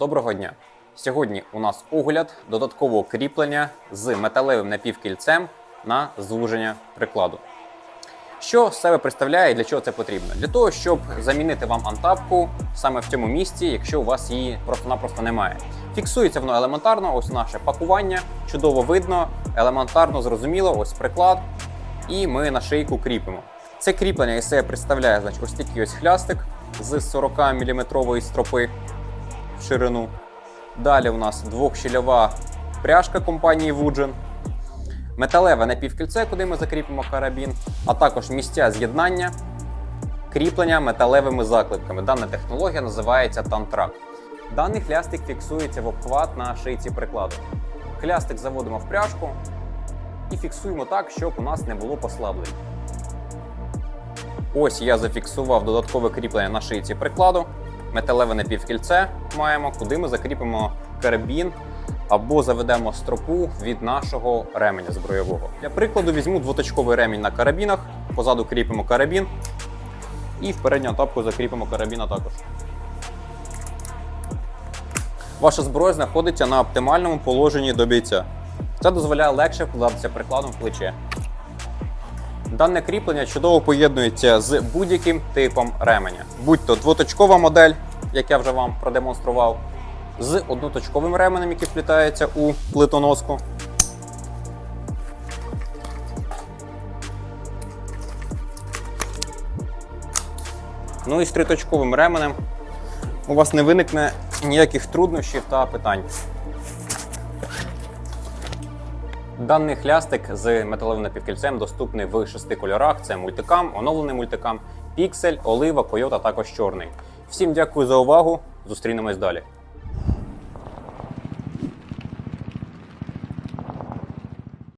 Доброго дня! Сьогодні у нас огляд додаткового кріплення з металевим напівкільцем на звуження прикладу. Що себе представляє і для чого це потрібно? Для того, щоб замінити вам антапку саме в цьому місці, якщо у вас її просто-напросто немає. Фіксується воно елементарно, ось наше пакування, чудово видно, елементарно зрозуміло, ось приклад, і ми на шийку кріпимо. Це кріплення із себе представляє значить, ось такий ось хлястик з 40 мм стропи в ширину. Далі у нас двохщільова пряжка компанії Woodgen, металеве напівкільце, куди ми закріпимо карабін, а також місця з'єднання, кріплення металевими заклепками. Дана технологія називається тантрак. Даний хлястик фіксується в обхват на шийці прикладу. Хлястик заводимо в пряжку і фіксуємо так, щоб у нас не було послаблень. Ось я зафіксував додаткове кріплення на шийці прикладу. Металеве напівкільце маємо, куди ми закріпимо карабін або заведемо стропу від нашого ременя збройового. Для прикладу візьму двоточковий ремінь на карабінах, позаду кріпимо карабін і в передню тапку закріпимо карабіна також. Ваша зброя знаходиться на оптимальному положенні до бійця. Це дозволяє легше вкладатися прикладом в плече. Дане кріплення чудово поєднується з будь-яким типом ременя, будь то двоточкова модель, як я вже вам продемонстрував, з одноточковим ременем, який вплітається у плитоноску. Ну і з триточковим ременем у вас не виникне ніяких труднощів та питань. Даний хлястик з металевим напівкільцем доступний в шести кольорах: це мультикам, оновлений мультикам, піксель, олива, койот, а також чорний. Всім дякую за увагу. Зустрінемось далі.